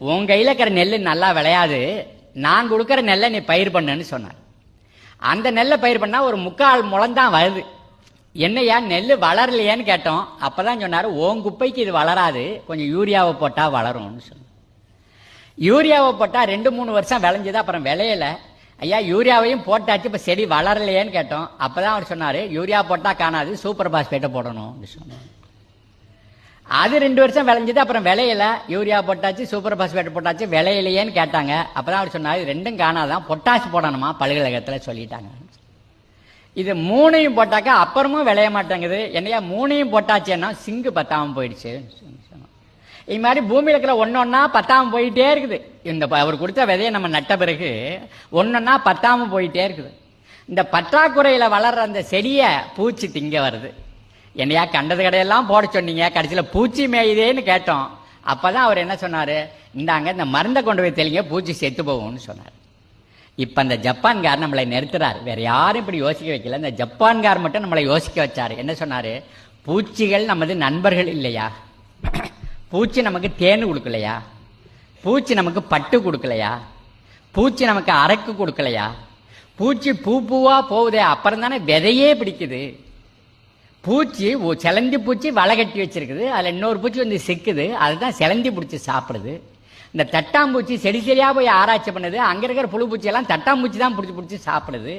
உன் கையில் இருக்கிற நெல் நல்லா விளையாது. நான் கொடுக்குற நெல்லை நீ பயிர் பண்ணுன்னு சொன்னார். அந்த நெல்லை பயிர் பண்ணால் ஒரு முக்கால் முளம்தான் வருது என்னையா நெல் வளரலையேன்னு கேட்டோம். அப்போ தான் சொன்னார் உன் குப்பைக்கு இது வளராது. கொஞ்சம் யூரியாவை போட்டால் வளரும்னு சொன்னார். யூரியாவை போட்டால் ரெண்டு மூணு வருஷம் விளைஞ்சது அப்புறம் விளையல. ஐயா யூரியாவையும் போட்டாச்சு இப்போ செடி வளரலையேன்னு கேட்டோம். அப்போ தான் அவர் சொன்னார் யூரியா போட்டால் காணாது சூப்பர் பாஸ்பேட்டை போடணும் அப்படின்னு சொன்னார். அது ரெண்டு வருஷம் விளைஞ்சது அப்புறம் விளையல. யூரியா போட்டாச்சு சூப்பர் பாஸ்பேட் போட்டாச்சு விளையலையேன்னு கேட்டாங்க. அப்புறம் அவர் சொன்னார் இது ரெண்டும் காணாதான் பொட்டாசு போடணுமா? பல்கழகத்தில் சொல்லிட்டாங்க. இது மூணையும் போட்டாக்கா அப்புறமும் விளைய மாட்டேங்குது. என்னையா மூணையும் போட்டாச்சுன்னா சிங்கு பத்தாமல் போயிடுச்சு. சொன்னோம். இது மாதிரி பூமியில் இருக்கிற ஒன்னொன்னா பத்தாமல் போயிட்டே இருக்குது. இந்த ப- அவர் கொடுத்த விதையை நம்ம நட்ட பிறகு ஒன்னொன்னா பத்தாமல் போயிட்டே இருக்குது. இந்த பற்றாக்குறையில் வளர்ற அந்த செடியை பூச்சி திங்க வருது. என்னையா கண்டது கடையெல்லாம் போட சொன்னீங்க? கடைசியில் பூச்சி மேயுதேன்னு கேட்டோம். அப்போ தான் அவர் என்ன சொன்னார்? இந்தாங்க இந்த மருந்தை கொண்டு போய் தெளிங்க பூச்சி செத்து போகும்னு சொன்னார். இப்போ அந்த ஜப்பான்கார் நம்மளை நிறுத்துறாரு. வேற யாரும் இப்படி யோசிக்க வைக்கல. இந்த ஜப்பான்கார் மட்டும் நம்மளை யோசிக்க வச்சார். என்ன சொன்னார்? பூச்சிகள் நமது நண்பர்கள் இல்லையா? பூச்சி நமக்கு தேன் கொடுக்கலையா? பூச்சி நமக்கு பட்டு கொடுக்கலையா? பூச்சி நமக்கு அரக்கு கொடுக்கலையா? பூச்சி பூ பூவாக போகுதே அப்புறம் தானே விதையே பிடிக்குது. பூச்சி ஒ- சிலந்தி பூச்சி வலை கட்டி வச்சிருக்குது. அதில் இன்னொரு பூச்சி வந்து சிக்குது. அதுதான் சிலந்தி பிடிச்சி சாப்பிடுது. இந்த தட்டாம்பூச்சி செடி செடியாக போய் ஆராய்ச்சி பண்ணுது. அங்கே இருக்கிற புழு பூச்சியெல்லாம் தட்டாம்பூச்சி தான் பிடிச்சி பிடிச்சி சாப்பிடுது.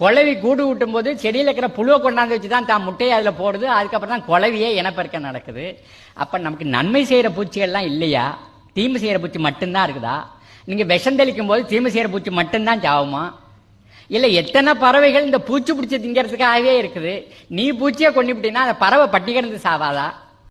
குழவி கூடு ஊட்டும் போது செடியில் இருக்கிற புழுவை கொண்டாந்து வச்சு தான் தான் முட்டையை அதில் போடுது. அதுக்கப்புறம் தான் குழவியே இனப்பெருக்கம் நடக்குது. அப்போ நமக்கு நன்மை செய்கிற பூச்சிகள்லாம் இல்லையா? தீமை செய்கிற பூச்சி மட்டும்தான் இருக்குதா? நீங்கள் விஷம் தெளிக்கும் போது தீமை செய்கிற பூச்சி மட்டும்தான் சாவுமா இல்ல எத்தனை பறவைகள் இந்த பூச்சி பிடிச்சி திங்கிறதுக்காகவே இருக்குது. நீ பூச்சியை கொண்டுபிட்டீங்கன்னா அந்த பறவை பட்டி கிடந்து சாவாதா?